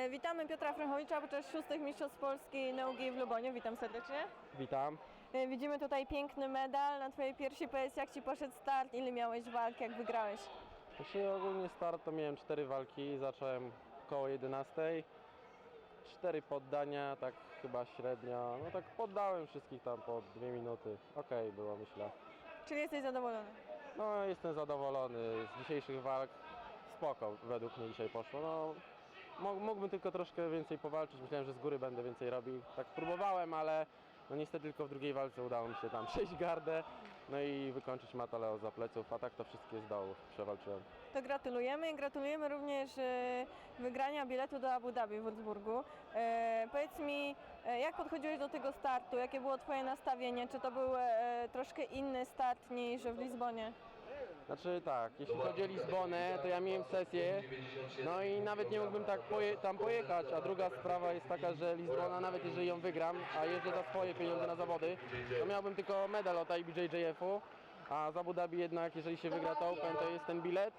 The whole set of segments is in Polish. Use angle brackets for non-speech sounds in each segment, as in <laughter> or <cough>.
Witamy Piotra Frechowicza podczas szóstych Mistrzostw Polski Nauki w Luboniu. Witam serdecznie. Witam. E, Widzimy tutaj piękny medal na Twojej piersi. Powiedz, jak Ci poszedł start, ile miałeś walk, jak wygrałeś? Jeśli ogólnie start to miałem cztery walki, zacząłem koło 11. Cztery poddania, tak chyba średnio. No tak poddałem wszystkich tam po dwie minuty. Okej było myślę. Czyli jesteś zadowolony? No jestem zadowolony z dzisiejszych walk. Spoko według mnie dzisiaj poszło. No, mógłbym tylko troszkę więcej powalczyć. Myślałem, że z góry będę więcej robił. Tak próbowałem, ale no niestety tylko w drugiej walce udało mi się tam <laughs> przejść gardę. No i wykończyć Mataleo za pleców, a tak to wszystkie z dołu przewalczyłem. To gratulujemy. Gratulujemy również e, wygrania biletu do Abu Dhabi w Würzburgu. E, powiedz mi, e, jak podchodziłeś do tego startu? Jakie było Twoje nastawienie? Czy to był e, troszkę inny start niż w Lizbonie? Znaczy tak, jeśli chodzi o Lizbonę, to ja miałem sesję, no i nawet nie mógłbym tak poje tam pojechać, a druga sprawa jest taka, że Lizbona, nawet jeżeli ją wygram, a jeżdżę za swoje pieniądze na zawody, to miałbym tylko medal od IBJJF-u, a z Abu Dhabi jednak, jeżeli się wygra to Open, to jest ten bilet.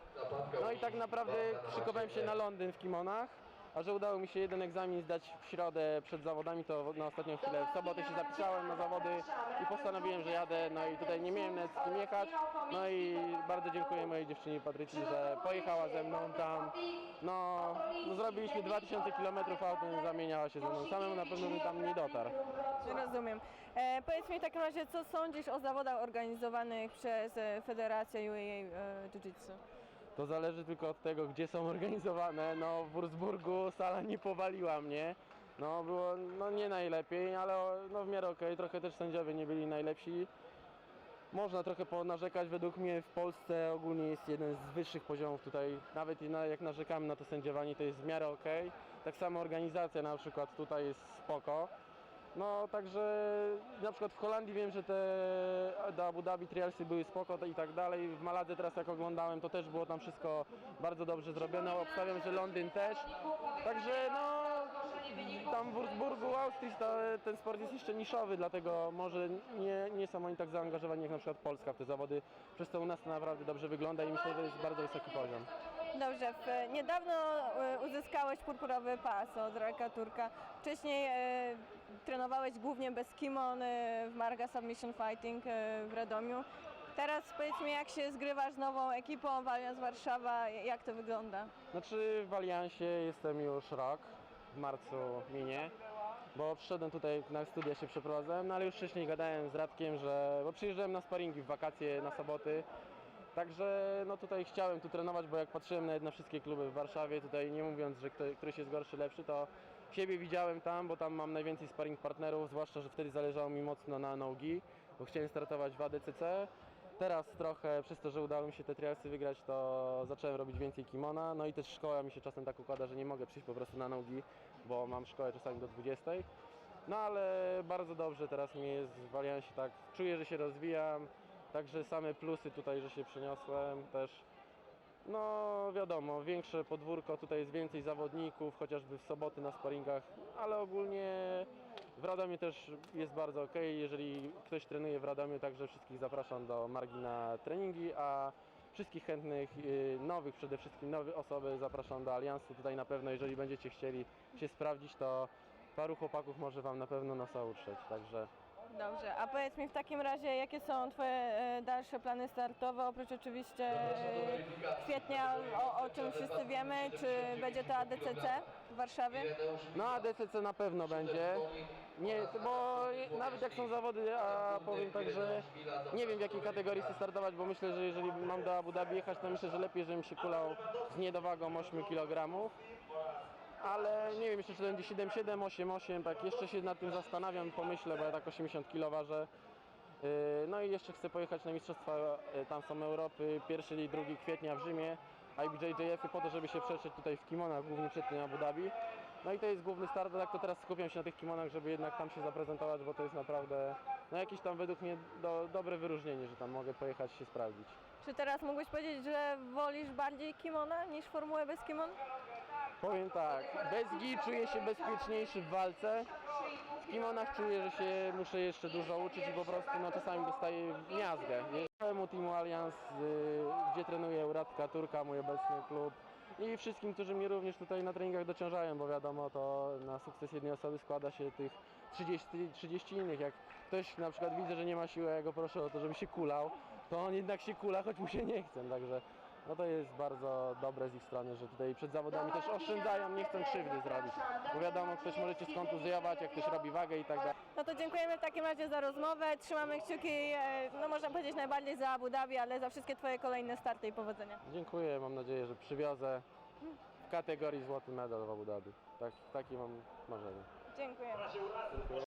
No i tak naprawdę szykowałem się na Londyn w kimonach, a że udało mi się jeden egzamin zdać w środę przed zawodami, to na ostatnią chwilę w sobotę się zapisałem na zawody i postanowiłem, że jadę, no i tutaj nie miałem nawet z kim jechać, no i bardzo dziękuję mojej dziewczynie Patrycji, że pojechała ze mną tam, no, no zrobiliśmy 2000 km autem, zamieniała się ze mną, samemu na pewno bym tam nie dotarł. Rozumiem. E, powiedz mi w takim razie, co sądzisz o zawodach organizowanych przez Federację UAA e, Jiu-Jitsu? To zależy tylko od tego, gdzie są organizowane. No w Wurzburgu sala nie powaliła mnie. No było no, nie najlepiej, ale no, w miarę okej. Trochę też sędziowie nie byli najlepsi. Można trochę ponarzekać. Według mnie w Polsce ogólnie jest jeden z wyższych poziomów tutaj. Nawet jak narzekamy na to sędziowanie, to jest w miarę okej. Tak samo organizacja na przykład tutaj jest spoko. No także na przykład w Holandii wiem, że te do Abu Dhabi trialsy były spoko i tak dalej. W Maladze teraz jak oglądałem to też było tam wszystko bardzo dobrze zrobione. Obstawiam, że Londyn też. Także no tam w Würzburgu, Austrii ten sport jest jeszcze niszowy, dlatego może nie, nie są oni tak zaangażowani jak na przykład Polska w te zawody. Przez to u nas to naprawdę dobrze wygląda i myślę, że jest bardzo wysoki poziom. Dobrze, w, niedawno e, uzyskałeś purpurowy pas od Rajka Turka. Wcześniej e, trenowałeś głównie bez kimon e, w Marga Submission Fighting e, w Radomiu. Teraz powiedz mi, jak się zgrywasz z nową ekipą Valiance Warszawa, jak to wygląda? Znaczy w Aliansie jestem już rok, w marcu minie, bo przyszedłem tutaj na studia się przeprowadzałem, no ale już wcześniej gadałem z Radkiem, że, bo przyjeżdżałem na sparingi w wakacje, na soboty, także no tutaj chciałem tu trenować, bo jak patrzyłem na wszystkie kluby w Warszawie, tutaj nie mówiąc, że któryś jest gorszy, lepszy, to siebie widziałem tam, bo tam mam najwięcej sparring partnerów, zwłaszcza, że wtedy zależało mi mocno na nogi, bo chciałem startować w ADCC, Teraz trochę, przez to, że udało mi się te trialsy wygrać, to zacząłem robić więcej kimona. No i też szkoła mi się czasem tak układa, że nie mogę przyjść po prostu na nogi, bo mam szkołę czasami do 20. No ale bardzo dobrze teraz mi jest w Aliansie, tak czuję, że się rozwijam. Także same plusy tutaj, że się przeniosłem też. No wiadomo, większe podwórko, tutaj jest więcej zawodników, chociażby w soboty na sparingach, ale ogólnie w Radomiu też jest bardzo ok. Jeżeli ktoś trenuje w Radomiu, także wszystkich zapraszam do Margi na treningi, a wszystkich chętnych, y, nowych przede wszystkim nowe osoby zapraszam do Aliansu. Tutaj na pewno, jeżeli będziecie chcieli się sprawdzić, to paru chłopaków może Wam na pewno nosa utrzeć, także Dobrze, a powiedz mi w takim razie, jakie są Twoje e, dalsze plany startowe, oprócz oczywiście e, kwietnia, o, o czym wszyscy wiemy, czy będzie to ADCC w Warszawie? No a DCC na pewno będzie. Nie, bo nawet jak są zawody, a powiem tak, że nie wiem w jakiej kategorii chcę startować, bo myślę, że jeżeli mam do Abu Dhabi jechać, to myślę, że lepiej, żebym się kulał z niedowagą 8 kg. Ale nie wiem, jeszcze czy to będzie 7,7, 8,8, tak jeszcze się nad tym zastanawiam, pomyślę, bo ja tak 80 kg ważę. No i jeszcze chcę pojechać na Mistrzostwa, yy, tam są Europy, 1 i 2 kwietnia w Rzymie, IBJJF-y po to, żeby się przetrzeć tutaj w kimonach, głównie przed tym Abu Dhabi. No i to jest główny start, tak to teraz skupiam się na tych kimonach, żeby jednak tam się zaprezentować, bo to jest naprawdę no jakieś tam według mnie do, dobre wyróżnienie, że tam mogę pojechać się sprawdzić. Czy teraz mógłbyś powiedzieć, że wolisz bardziej kimona niż formułę bez kimon? Powiem tak, bez gi czuję się bezpieczniejszy w walce. W kimonach czuję, że się muszę jeszcze dużo uczyć i po prostu no, czasami dostaję miazgę. Całemu teamu Allianz, y, gdzie trenuję Radka Turka, mój obecny klub i wszystkim, którzy mnie również tutaj na treningach dociążają, bo wiadomo, to na sukces jednej osoby składa się tych 30, 30 innych. Jak ktoś na przykład widzę, że nie ma siły, ja go proszę o to, żeby się kulał, to on jednak się kula, choć mu się nie chce, także no to jest bardzo dobre z ich strony, że tutaj przed zawodami też oszczędzają, nie chcą krzywdy zrobić. Bo wiadomo, ktoś może cię skontuzjować, jak ktoś robi wagę i tak dalej. No to dziękujemy w takim razie za rozmowę. Trzymamy kciuki, e, no można powiedzieć najbardziej za Abu Dhabi, ale za wszystkie Twoje kolejne starty i powodzenia. Dziękuję, mam nadzieję, że przywiozę w kategorii złoty medal w Abu Dhabi. Tak, takie mam marzenie. Dziękujemy. Dziękuję.